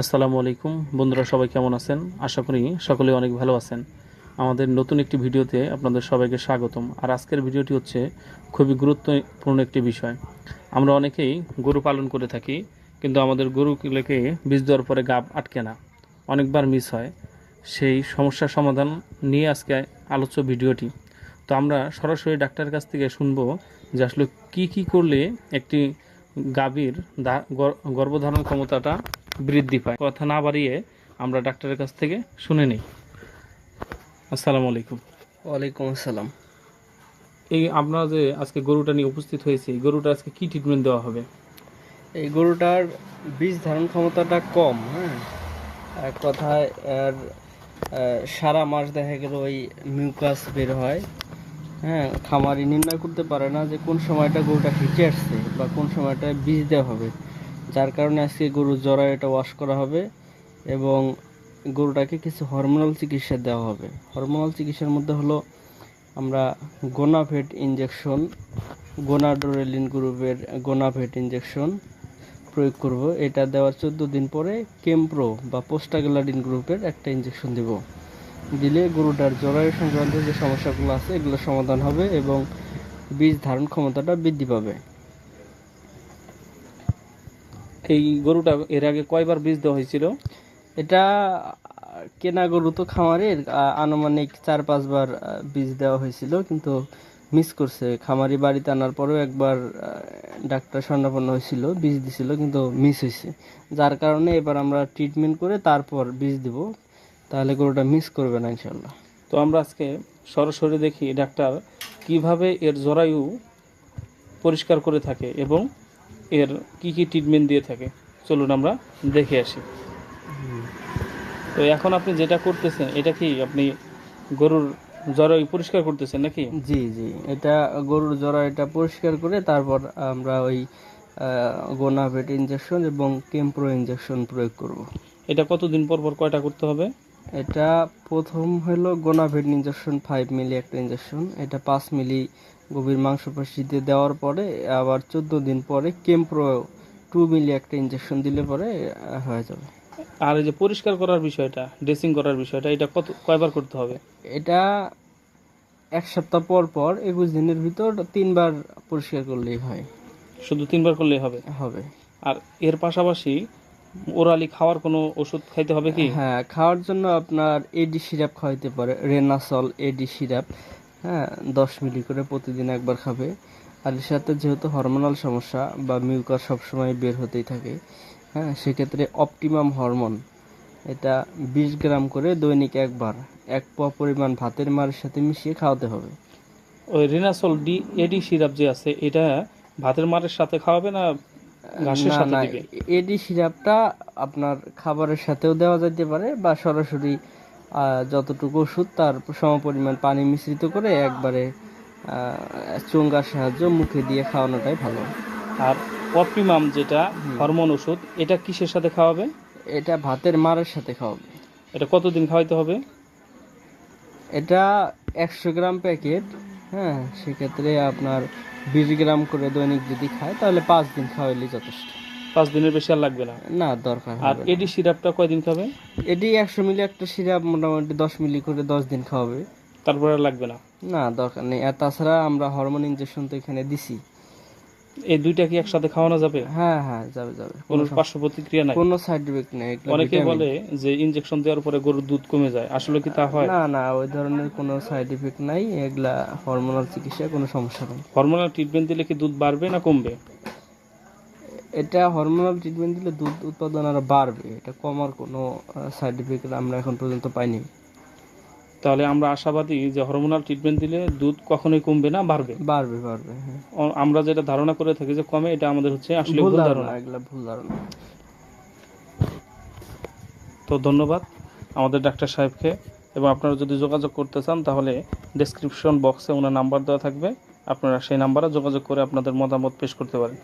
আসসালামু আলাইকুম। বন্ধুরা, সবাই কেমন আছেন? আশা করি সকলে অনেক ভালো আছেন। আমাদের নতুন একটি ভিডিওতে আপনাদের সবাইকে স্বাগতম। আর আজকের ভিডিওটি হচ্ছে খুবই গুরুত্বপূর্ণ একটি বিষয়। আমরা অনেকেই গরু পালন করে থাকি, কিন্তু আমাদের গরুগুলোকে বীজ দেওয়ার পরে গাব আটকে না। অনেকবার মিস হয়। সেই সমস্যার সমাধান নিয়ে আজকে আলোচ্য ভিডিওটি। তো আমরা সরাসরি ডাক্তারের কাছ থেকে শুনব যে আসলে কী কী করলে একটি গাভীর গর্ভধারণ ক্ষমতাটা বৃদ্ধি পায়। কথা না বাড়িয়ে আমরা ডাক্তারের কাছ থেকে শুনে নিই। আসসালামু আলাইকুম। ওয়ালাইকুম আসসালাম। এই আপনারা যে আজকে গরুটা নিয়ে উপস্থিত হয়েছে এই গরুটা আজকে কি ট্রিটমেন্ট দেওয়া হবে? এই গরুটার বীজ ধারণ ক্ষমতাটা কম হ্যাঁ? এক কথায় আর সারা মাস দেখা গেল ওই মিউকাস বের হয় হ্যাঁ? খামারি নির্ণয় করতে পারে না যে কোন সময়টা গরুটা হিটে আসছে বা কোন সময়টা বীজ দেওয়া হবে। যার কারণে আজকে গরুর জরা এটা ওয়াশ করা হবে এবং গরুটাকে কিছু হরমোনাল চিকিৎসা দেওয়া হবে। হরমোনাল চিকিৎসার মধ্যে হলো আমরা গোনাভেট ইঞ্জেকশন গোনাডোরেলিন গ্রুপের গোনাভেট ইঞ্জেকশন প্রয়োগ করব। এটা দেওয়ার চোদ্দ দিন পরে কেমপ্রো বা পোস্টাগ্লাডিন গ্রুপের একটা ইঞ্জেকশন দেব। দিলে গরুটার জরায়ু সংক্রান্ত যে সমস্যাগুলো আছে এগুলো সমাধান হবে এবং বীজ ধারণ ক্ষমতাটা বৃদ্ধি পাবে। এই গরুটা এর আগে কয়বার বীজ দেওয়া হয়েছিল? এটা কেনা গরু তো খামারের আনুমানিক চার পাঁচবার বীজ দেওয়া হয়েছিল কিন্তু মিস করছে। খামারি বাড়িতে আনার পরেও একবার ডাক্তার স্বর্ণাপন্ন হয়েছিল বীজ দিছিল কিন্তু মিস হয়েছে। যার কারণে এবার আমরা ট্রিটমেন্ট করে তারপর বীজ দিব। তাহলে গরুটা মিস করবে না ইনশাল্লাহ তো আমরা আজকে সরাসরি দেখি ডাক্তার কীভাবে এর জরায়ু পরিষ্কার করে থাকে এবং এর কি কি ট্রিটমেন্ট দিয়ে থাকে? চলুন আমরা দেখে আসি। তো এখন আপনি যেটা করতেছেন এটা কি আপনি গরুর জরায়ু পরিষ্কার করতেছেন নাকি? জি জি। এটা গরুর জরা এটা পরিষ্কার করে তারপর আমরা ওই গোনাভেট ইঞ্জেকশন এবং কেমপ্রো ইঞ্জেকশন প্রয়োগ করব। এটা কতদিন পর পর কয়টা করতে হবে? এটা প্রথম হলো গোনাভেট ইঞ্জেকশন ফাইভ মিলি একটা ইঞ্জেকশন এটা পাঁচ মিলি গভীর মাংসপেশিতে দেওয়ার পরে আবার চোদ্দ দিন পরে কেমপ্রো টু মিলি একটা ইঞ্জেকশন দিলে পরে হয়ে যাবে। আর এই যে পরিষ্কার করার বিষয়টা ড্রেসিং করার বিষয়টা এটা কত কয়বার করতে হবে? এটা এক সপ্তাহ পর পর একুশ দিনের ভিতর তিনবার পরিষ্কার করলেই হয়। শুধু তিনবার করলেই হবে? হবে। আর এর পাশাপাশি ওরালি খাওয়ার কোনো ওষুধ খাইতে হবে কি? হ্যাঁ খাওয়ার জন্য আপনার এডি সিরাপ খাওয়াইতে পারে রেনাসল এডি সিরাপ হ্যাঁ দশ মিলি করে প্রতিদিন একবার খাবে। আর এর সাথে যেহেতু হরমোনাল সমস্যা বা মিউকার সবসময় বের হতেই থাকে হ্যাঁ সেক্ষেত্রে অপটিমাম হরমোন এটা বিশ গ্রাম করে দৈনিক একবার এক পোয়া পরিমাণ ভাতের মারের সাথে মিশিয়ে খাওয়াতে হবে। ওই রেনাসল ডি এডি সিরাপ যে আছে এটা ভাতের মারের সাথে খাওয়াবে না ঘাসের সাথে না এডি সিরাপটা আপনার খাবারের সাথেও দেওয়া যেতে পারে বা সরাসরি যতটুকু ওষুধ তার সমপরিমাণ পানি মিশ্রিত করে একবারে চোঙ্গার সাহায্য মুখে দিয়ে খাওয়ানোটাই ভালো। আর অপিমাম যেটা হরমোন ওষুধ এটা কিসের সাথে খাওয়াবে? এটা ভাতের মারের সাথে খাওয়াবে। এটা কতদিন খাওয়াইতে হবে? এটা একশো গ্রাম প্যাকেট হ্যাঁ সেক্ষেত্রে আপনার বিশ গ্রাম করে দৈনিক যদি খায় তাহলে পাঁচ দিন খাওয়াইলে যথেষ্ট। পাঁচ দিনের বেশি আর লাগবে না? না দরকার আর। এডি সিরাপটা কয়দিন খাবে? এডি একশো মিলি একটা সিরাপ মোটামুটি দশ মিলি করে দশ দিন খাওয়াবে। তারপরে আর লাগবে না? না দরকার নেই। আর তাছাড়া আমরা হরমোন ইঞ্জেকশন তো এখানে দিছি। এই দুইটা কি একসাথে খাওয়ানো যাবে? হ্যাঁ হ্যাঁ যাবে যাবে। কোনো পার্শ্ব প্রতিক্রিয়া নাই? কোনো সাইড ইফেক্ট নেই অনেকে বলে যে ইনজেকশন দেওয়ার পরে গরুর দুধ কমে যায়। আসলে কি তা হয়? না না ওই ধরনের কোনো সাইড ইফেক্ট নাই। এগুলা হরমোনাল চিকিৎসা কোনো সমস্যা নেই। হরমোনাল ট্রিটমেন্ট দিলে কি দুধ বাড়বে না কমবে? এটা হরমোনাল ট্রিটমেন্ট দিলে দুধ উৎপাদন আরও বাড়বে। এটা কমার কোনো সাইড ইফেক্ট আমরা এখন পর্যন্ত পাইনি। তাহলে আমরা আশাবাদী যে হরমোনাল ট্রিটমেন্ট দিলে দুধ কখনোই কমবে না বাড়বে। বাড়বে বাড়বে হ্যাঁ। আমরা যেটা ধারণা করে থাকি যে কমে এটা আমাদের হচ্ছে আসলে ভুল ধারণা এগুলা ভুল ধারণা। তো ধন্যবাদ আমাদের ডাক্তার সাহেবকে। এবং আপনারা যদি যোগাযোগ করতে চান তাহলে ডেসক্রিপশন বক্সে ওনার নাম্বার দেওয়া থাকবে। আপনারা সেই নাম্বারে যোগাযোগ করে আপনাদের মতামত পেশ করতে পারেন।